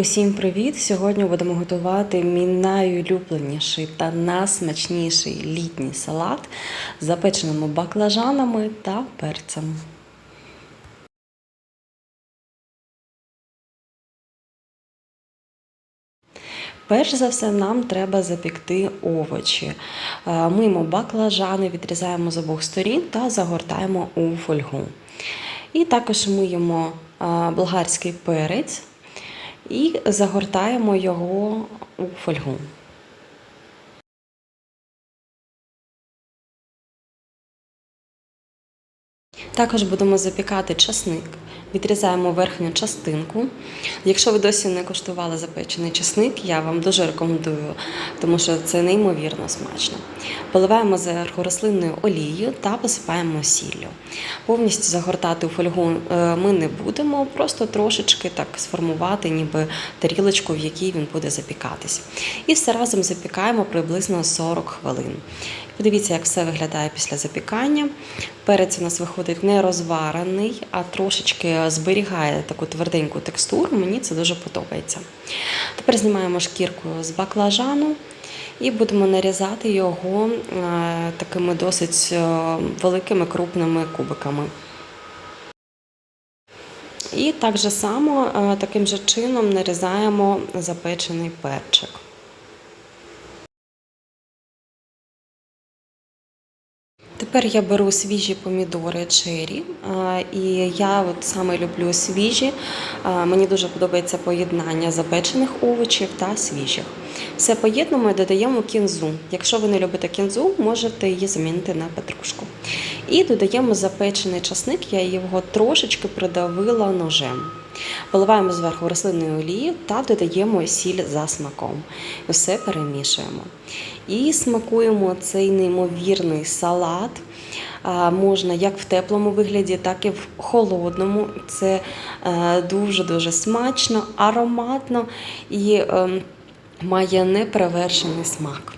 Усім привіт! Сьогодні будемо готувати мій найулюбленіший та найсмачніший літній салат з запеченими баклажанами та перцем. Перш за все, нам треба запікти овочі. Е, Миємо баклажани, відрізаємо з обох сторін та загортаємо у фольгу. І також миємо е, болгарський перець і загортаємо його у фольгу. Також будемо запікати часник. Відрізаємо верхню частинку. Якщо ви досі не куштували запечений часник, я вам дуже рекомендую, тому що це неймовірно смачно. Поливаємо зверху рослинною олією та посипаємо сіллю. Повністю загортати у фольгу е, ми не будемо, просто трошечки так сформувати, ніби тарілочку, в якій він буде запікатись. І все разом запікаємо приблизно 40 хвилин. Подивіться, як все виглядає після запікання. Перець у нас виходить не розварений, а трошечки зберігає таку тверденьку текстуру. Мені це дуже подобається. Тепер знімаємо шкірку з баклажану і будемо нарізати його е, такими досить е, великими крупними кубиками. І так же само, е, таким же чином нарізаємо запечений перчик. Тепер я беру свіжі помідори чері, і я от саме люблю свіжі. Мені дуже подобається поєднання запечених овочів та свіжих. Все поєднуємо і додаємо кінзу. Якщо ви не любите кінзу, можете її замінити на петрушку. І додаємо запечений часник, я його трошечки придавила ножем. Поливаємо зверху рослинною олією та додаємо сіль за смаком. Все перемішуємо. І смакуємо цей неймовірний салат. Можна як в теплому вигляді, так і в холодному. Це дуже-дуже смачно, ароматно і ем, має неперевершений смак.